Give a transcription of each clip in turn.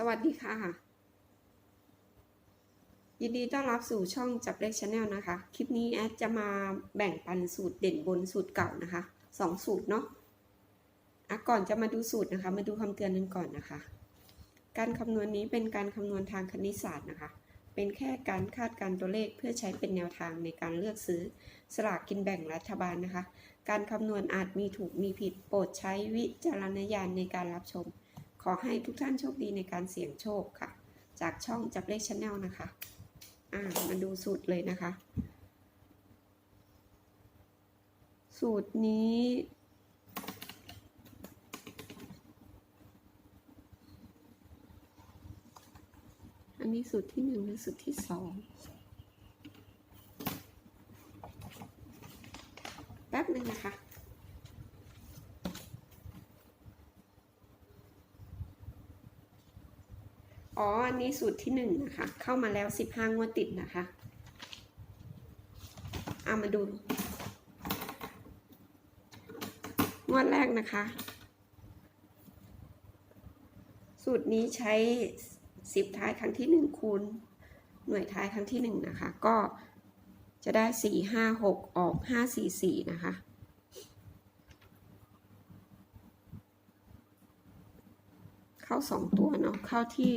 สวัสดีค่ะ ยินดีต้อนรับสู่ช่องจับเลขชาแนลนะคะ คลิปนี้แอดจะมาแบ่งปันสูตรเด่นบนสูตรเก่านะคะสองสูตรเนาะอะก่อนจะมาดูสูตรนะคะ มาดูคำเตือนกันก่อนนะคะ การคำนวณนี้เป็นการคำนวณทางคณิตศาสตร์นะคะ เป็นแค่การคาดการณ์ตัวเลขเพื่อใช้เป็นแนวทางในการเลือกซื้อสลากกินแบ่งรัฐบาลนะคะ การคำนวณอาจมีถูกมีผิดโปรดใช้วิจารณญาณในการรับชม ขอให้ทุกท่านโชคดีในการเสี่ยงโชคค่ะ จากช่องจับเลขชาแนลนะคะ อ่า มาดูสูตรเลยนะคะ สูตรนี้ อันนี้สูตรที่หนึ่งหรือสูตรที่สองแป๊บหนึ่งนะคะ อ๋อ อันนี้สูตรที่หนึ่งนะคะ เข้ามาแล้วสิบห้างวดติดนะคะ เอามาดู งวดแรกนะคะ สูตรนี้ใช้สิบท้ายครั้งที่หนึ่งคูณ หน่วยท้ายครั้งที่หนึ่งนะคะ ก็จะได้สี่ห้าหกออกห้าสี่สี่นะคะ เข้าสองตัวเนาะเข้าที่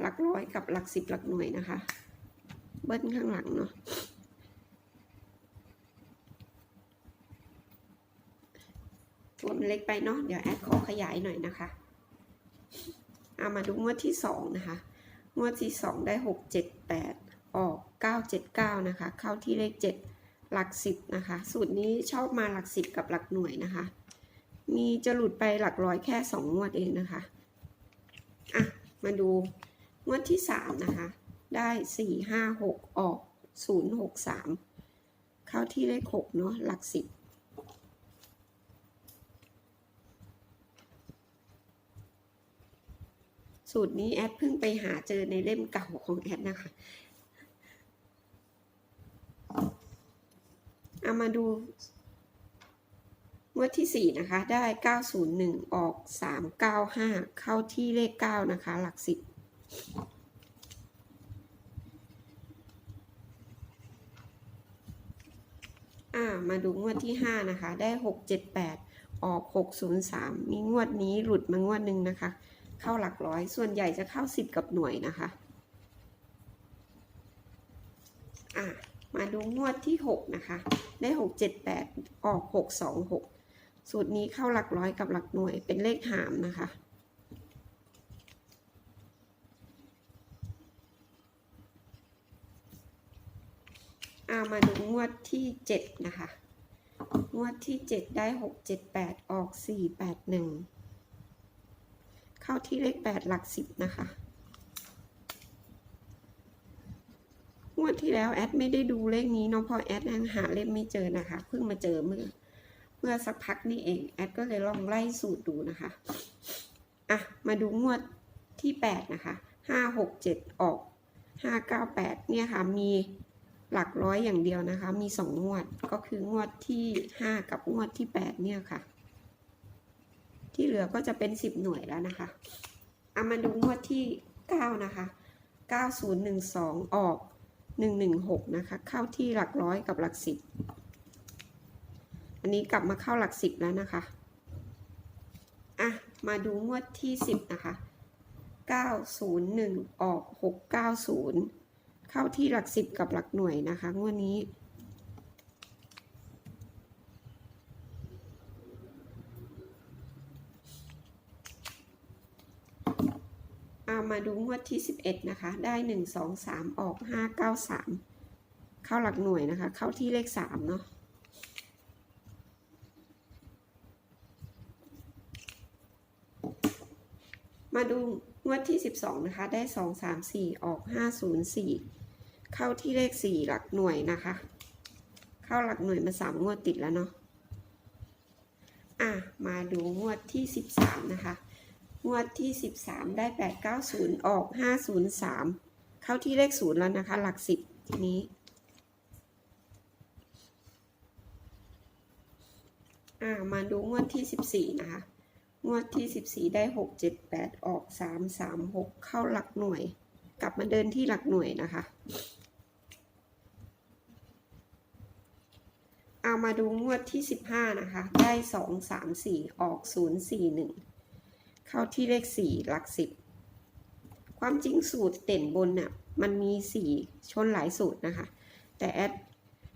หลักร้อยกับหลักสิบหลักหน่วยนะคะ เบิ้ลข้างหลังเนาะตัวมันเล็กไปเนาะเดี๋ยวแอดขอขยายหน่อยนะคะเอามาดูงวดที่สองนะคะ งวดที่สองได้หกเจ็ดแปดออกเก้าเจ็ดเก้านะคะ เข้าที่เลขเจ็ดหลักสิบนะคะ สูตรนี้ชอบมาหลักสิบกับหลักหน่วยนะคะ มีจะหลุดไปหลักร้อยแค่สองงวดเองนะคะ อะ มาดูงวดที่สามนะคะ ได้สี่ห้าหกออกศูนย์หกสามเข้าที่เลขหกเนาะหลักสิบสูตรนี้แอดเพิ่งไปหาเจอในเล่มเก่าของแอดนะคะ เอามาดู งวดที่ 4 นะคะได้ 901 ออก 395 เข้าที่เลข 9 นะคะ หลักสิบมาดูงวดที่ 5 นะคะ ได้ 678 ออก 603 มีงวดนี้หลุดมางวดหนึ่งนะคะ เข้าหลักร้อย ส่วนใหญ่จะเข้าสิบกับหน่วยนะคะมาดูงวดที่หกนะคะ ได้หกเจ็ดแปดออกหก สูตรนี้เข้าหลักร้อยกับหลักหน่วยเป็นเลขหามนะคะอามาดูงวดที่เจ็ดนะคะ งวดที่เจ็ดได้หกเจ็ดแปดออกสี่แปดหนึ่งเข้าที่เลขแปดหลักสิบนะคะ งวดที่แล้วแอดไม่ได้ดูเลขนี้เนาะเพราะแอดยังหาเล่มไม่เจอนะคะ เพิ่งมาเจอเมื่อ มื่อสักพักนี่เอง แอดก็เลยลองไล่สูตรดูนะคะ อะ มาดูงวดที่แปดนะคะห้าหกเจ็ดออกห้าเก้าแปดเนี่ยค่ะ มีหลักร้อยอย่างเดียวนะคะ มีสองงวด ก็คืองวดที่ห้ากับงวดที่แปดเนี่ยค่ะ ที่เหลือก็จะเป็นสิบหน่วยแล้วนะคะ เอามาดูงวดที่เก้านะคะเก้าศูนย์หนึ่งสองออกหนึ่งหนึ่งหกนะคะ เข้าที่หลักร้อยกับหลักสิบ อันนี้กลับมาเข้าหลักสิบแล้วนะคะ อะ มาดูงวดที่สิบนะคะเก้าศูนย์หนึ่งออกหกเก้าศูนย์เข้าที่หลักสิบกับหลักหน่วยนะคะ งวดนี้เอามาดูงวดที่ 11 นะคะ ได้ 1 2 3 ออก 5 9 3 เข้าหลักหน่วยนะคะ เข้าที่เลข 3 เนาะ มาดูงวดที่ 12 นะคะ ได้ 2 3 4 ออก 5 0 4 เข้าที่เลข 4 หลักหน่วยนะคะ เข้าหลักหน่วยมา 3 งวดติดแล้วเนาะ อะ มาดูงวดที่ 13 นะคะ งวดที่ 13 ได้ 890 ออก 503 เข้าที่เลข 0 แล้วนะคะ หลัก 10 ทีนี้ อ่ามาดูงวดที่ 14 นะคะ งวดที่สิบสี่ได้หกเจ็ดแปดออกสามสามหกเข้าหลักหน่วย กลับมาเดินที่หลักหน่วยนะคะ เอามาดูงวดที่สิบห้านะคะ ได้สองสามสี่ออกศูนย์สี่หนึ่งเข้าที่เลขสี่หลักสิบความจริงสูตรเด่นบนน่ะมันมีสี่ชนหลายสูตรนะคะ แต่แอด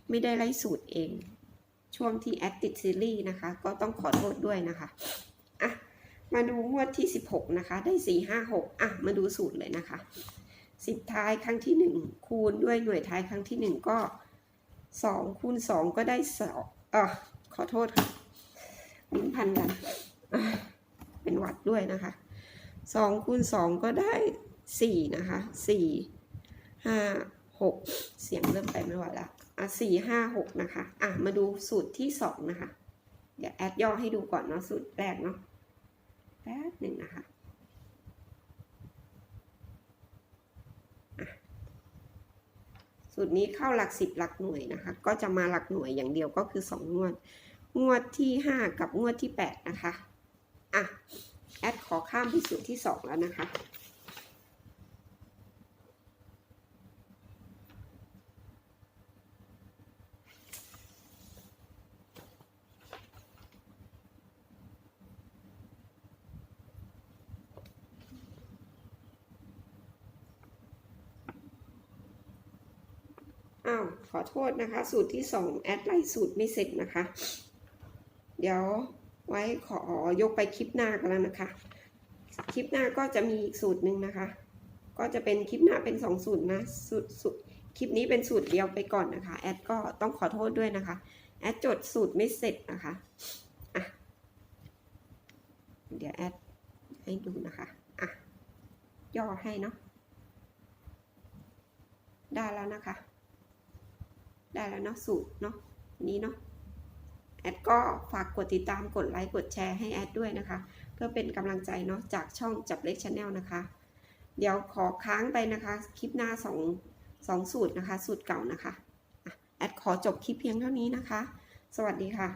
ไม่ได้ไล่สูตรเอง ช่วงที่แอดติดซีรีส์นะคะ ก็ต้องขอโทษด้วยนะคะ มาดูงวดที่ 16 นะคะ ได้ 4 5 6 อะ มาดูสูตรเลยนะคะ 10 ท้ายครั้งที่ 1 คูณด้วยหน่วยท้ายครั้งที่ 1 ก็ 2 คูณ 2 ก็ได้2อะขอโทษค่ะลิ้นพันกัน เป็นวัดด้วยนะคะ 2 คูณ 2 ก็ได้ 4 นะคะ 4 5 6 เสียงเริ่มไปไม่ไหวแล้วอะสี่ห้าหกนะคะ อะ มาดูสูตรที่สองนะคะ เดี๋ยวแอดย่อให้ดูก่อนเนาะสูตรแรกเนาะ แป๊บหนึ่งนะคะสูตรนี้เข้าหลักสิบหลักหน่วยนะคะ ก็จะมาหลักหน่วยอย่างเดียวก็คือสองงวด งวดที่ห้ากับงวดที่แปดนะคะ อะ แอดขอข้ามไปสูตรที่สองแล้วนะคะ อ้าวขอโทษนะคะ สูตรที่สองแอดไลน์สูตรไม่เสร็จนะคะ เดี๋ยวไว้ขอยกไปคลิปหน้ากันแล้วนะคะ คลิปหน้าก็จะมีอีกสูตรหนึ่งนะคะ ก็จะเป็นคลิปหน้าเป็นสองสูตรนะสูตรสูตรคลิปนี้เป็นสูตรเดียวไปก่อนนะคะ แอดก็ต้องขอโทษด้วยนะคะ แอดจดสูตรไม่เสร็จนะคะอะเดี๋ยวแอดให้ดูนะคะอะย่อให้เนาะได้แล้วนะคะ ได้แล้วเนาะสูตรเนาะนี้เนาะแอดก็ฝากกดติดตามกดไลค์กดแชร์ให้แอดด้วยนะคะ เพื่อเป็นกำลังใจเนาะจากช่องจับเล็กชาแนลนะคะ เดี๋ยวขอค้างไปนะคะ คลิปหน้าสองสองสูตรนะคะ สูตรเก่านะคะอะแอดขอจบคลิปเพียงเท่านี้นะคะ สวัสดีค่ะ